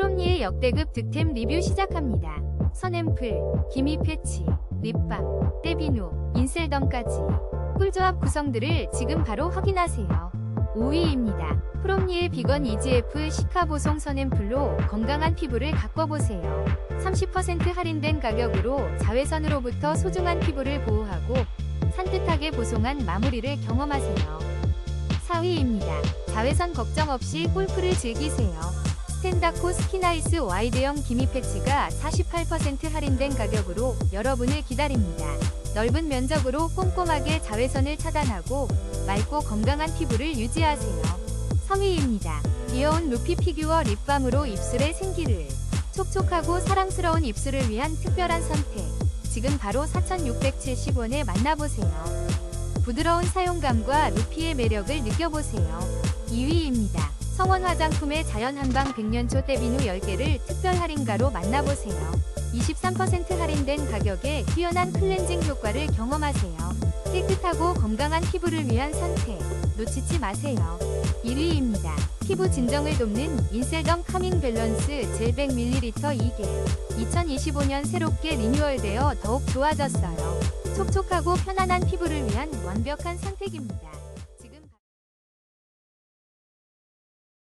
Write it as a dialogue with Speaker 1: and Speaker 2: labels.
Speaker 1: 프롬니의 역대급 득템 리뷰 시작합니다. 선앰플, 기미 패치, 립밤, 떼비누, 인셀덤까지 꿀조합 구성들을 지금 바로 확인하세요. 5위입니다. 프롬니의 비건 EGF 시카 보송 선앰플로 건강한 피부를 가꿔보세요. 30% 할인된 가격으로 자외선으로부터 소중한 피부를 보호하고 산뜻하게 보송한 마무리를 경험하세요. 4위입니다. 자외선 걱정 없이 골프를 즐기세요. 스탠다코 스키나이스 와이드형 기미 패치가 48% 할인된 가격으로 여러분을 기다립니다. 넓은 면적으로 꼼꼼하게 자외선을 차단하고 맑고 건강한 피부를 유지하세요. 3위입니다. 귀여운 루피 피규어 립밤으로 입술의 생기를 촉촉하고 사랑스러운 입술을 위한 특별한 선택. 지금 바로 4,670원에 만나보세요. 부드러운 사용감과 루피의 매력을 느껴보세요. 2위입니다. 성원 화장품의 자연 한방 100년초 떼비누 10개를 특별 할인가로 만나보세요. 23% 할인된 가격에 뛰어난 클렌징 효과를 경험하세요. 깨끗하고 건강한 피부를 위한 선택. 놓치지 마세요. 1위입니다. 피부 진정을 돕는 인셀덤 카밍 밸런스 젤 100ml 2개. 2025년 새롭게 리뉴얼되어 더욱 좋아졌어요. 촉촉하고 편안한 피부를 위한 완벽한 선택입니다.